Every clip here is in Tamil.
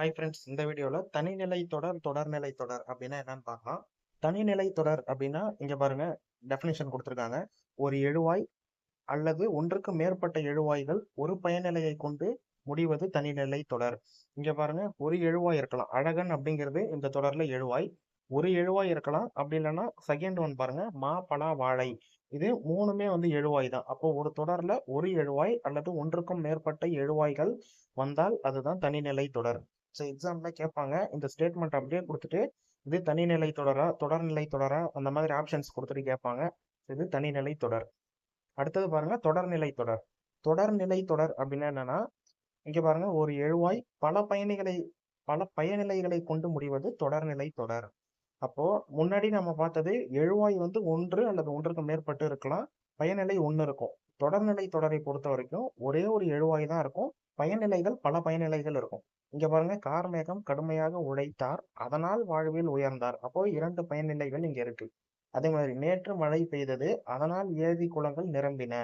ஹாய் ஃப்ரெண்ட்ஸ் இந்த வீடியோவில் தனிநிலை தொடர் தொடர்நிலை தொடர் அப்படின்னா என்னன்னு பார்க்கலாம். தனிநிலை தொடர் அப்படின்னா இங்கே பாருங்க டெஃபினேஷன் கொடுத்துருக்காங்க. ஒரு எழுவாய் அல்லது ஒன்றுக்கு மேற்பட்ட எழுவாய்கள் ஒரு பயனிலையை கொண்டு முடிவது தனிநிலை தொடர். இங்கே பாருங்க ஒரு எழுவாய் இருக்கலாம். அழகன் அப்படிங்கிறது இந்த தொடர்ல எழுவாய். ஒரு எழுவாய் இருக்கலாம். அப்படி இல்லைன்னா செகண்ட் ஒன் பாருங்க மா பலா வாழை. இது மூணுமே வந்து எழுவாய் தான். அப்போ ஒரு தொடர்ல ஒரு எழுவாய் அல்லது ஒன்றுக்கும் மேற்பட்ட எழுவாய்கள் வந்தால் அதுதான் தனிநிலை தொடர். ஸோ எக்ஸாம்ல கேட்பாங்க. இந்த ஸ்டேட்மெண்ட் அப்படியே கொடுத்துட்டு இது தனிநிலை தொடரா தொடர்நிலை தொடரா அந்த மாதிரி ஆப்ஷன்ஸ் கொடுத்துட்டு கேட்பாங்க. இது தனிநிலை தொடர். அடுத்தது பாருங்க தொடர்நிலை தொடர். தொடர்நிலை தொடர் அப்படின்னா என்னன்னா இங்க பாருங்க ஒரு எழுவாய் பல பயணிகளை பல பயநிலைகளை கொண்டு முடிவது தொடர்நிலை தொடர். அப்போ முன்னாடி நம்ம பார்த்தது எழுவாய் வந்து ஒன்று அல்லது ஒன்றுக்கு மேற்பட்டு இருக்கலாம். பயநிலை ஒன்று இருக்கும். தொடர்நிலை தொடரை பொறுத்த வரைக்கும் ஒரே ஒரு எழுவாய் தான் இருக்கும். பயனிலைகள் பல பயனிலைகள் இருக்கும். இங்க பாருங்க கார்மேகம் கடுமையாக உழைத்தார். அதனால் வாழ்வில் உயர்ந்தார். அப்போ இரண்டு பயனிலைகள் இங்க இருக்கு. அதே மாதிரி நேற்று மழை பெய்தது. அதனால் ஏரி குளங்கள் நிரம்பின.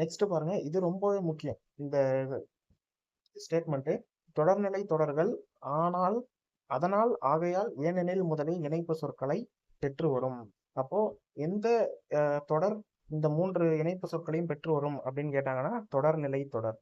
நெக்ஸ்ட் பாருங்க இது ரொம்பவே முக்கியம். இந்த ஸ்டேட்மெண்ட் தொடர்நிலை தொடர்கள் ஆனால் அதனால் ஆகையால் ஏனெனில் முதலில் இணைப்பு சொற்களை பெற்று வரும். அப்போ எந்த தொடர் இந்த மூன்று இணைப்பு சொற்களையும் பெற்று வரும் அப்படின்னு கேட்டாங்கன்னா தொடர்நிலை தொடர்.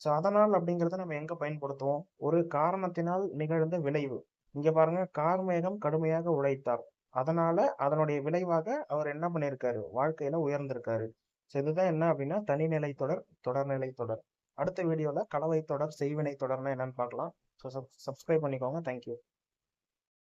ஸோ அதனால் அப்படிங்கிறத நம்ம எங்க பயன்படுத்துவோம்? ஒரு காரணத்தினால் நிகழ்ந்த விளைவு. இங்க பாருங்க கார்மேகம் கடுமையாக உழைத்தார். அதனால அதனுடைய விளைவாக அவர் என்ன பண்ணியிருக்காரு வாழ்க்கையில உயர்ந்திருக்காரு. ஸோ இதுதான் என்ன அப்படின்னா தனிநிலை தொடர் தொடர்நிலை தொடர். அடுத்த வீடியோல கலவை தொடர் செய்வினை தொடர்னா என்னன்னு பார்க்கலாம். ஸோ சப்ஸ்கிரைப் பண்ணிக்கோங்க. தேங்க்யூ